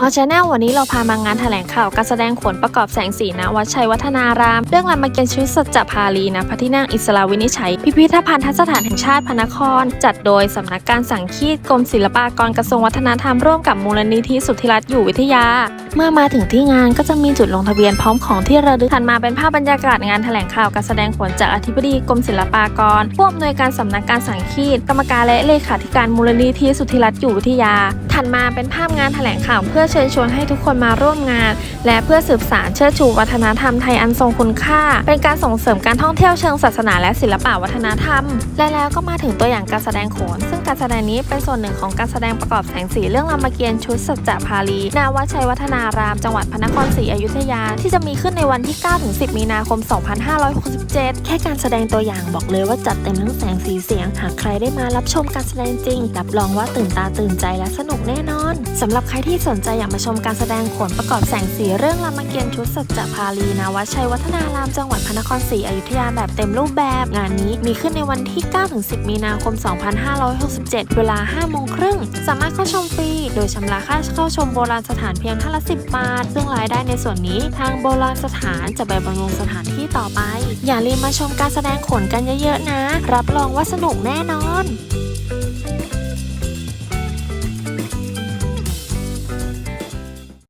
ออชาแนลวันนี้เราพามางานแถลงข่าวการแสดงขนประกอบแสงสีณวัดชัยวัฒนาราม เรื่องรามเกียรติ์ชีวิตสัจจภาลีนะพระที่นั่งอิสลาวินิชัย พิพิธภัณฑสถานแห่งชาติพระนคร จัดโดยสำนักการสังคีตกรมศิลปากรกระทรวงวัฒนธรรมร่วมกับมูลนิธิสุทธิรัตน์อยู่วิทยา เมื่อมาถึงที่งานก็จะมีจุดลงทะเบียนพร้อมของที่ระลึกถัดมาเป็นภาพบรรยากาศงานแถลงข่าวการแสดงผลจากอธิบดีกรมศิลปากรผู้อำนวยการสำนักการสังคีตกรรมการและเลขาธิการมูลนิธิสุทธิรัตน์อยู่วิทยา ถัดมาเป็นภาพงานแถลงข่าวเพื่อเชิญชวนให้ทุกคนมาร่วมงาน และเพื่อสืบสานเชิดชูวัฒนธรรมไทยอันทรงคุณค่า เป็นการส่งเสริมการท่องเที่ยวเชิงศาสนาและศิลปะวัฒนธรรม และแล้วก็มาถึงตัวอย่างการแสดงโขน ซึ่งการแสดงนี้เป็นส่วนหนึ่งของการแสดงประกอบแสงสีเรื่องรามเกียรติ์ชุดสัจจะภาลีณวัชัยวัฒนาาราม จังหวัดพระนครศรีอยุธยา ที่จะมีขึ้นในวันที่ 9-10 มีนาคม 2567 แค่การแสดงตัวอย่างบอกเลยว่าจัดเต็มทั้งแสงสีเสียง หากใครได้มารับชมการแสดงจริง รับรองว่าตื่นตาตื่นใจและสนุกแน่นอนสำหรับใครที่สนใจอยากมาชมการแสดงขนประกอบแสงสีเรื่องรามเกียรติ์ชุดสัจจะภาลีณวัดชัยวัฒนารามจังหวัดพระนครศรีอยุธยาแบบเต็มรูปแบบงานนี้มีขึ้นในวันที่ 9-10 มีนาคม 2567 เวลา 5 โมงครึ่ง สามารถเข้าชมฟรี โดยชำระค่าเข้าชมโบราณสถานเพียงท่านละ10บาท ซึ่งรายได้ในส่วนนี้ทางโบราณสถานจะไปบำรุงสถานที่ต่อไป อย่าลืมมาชมการแสดงขนกันเยอะๆนะ รับรองว่าสนุกแน่นอน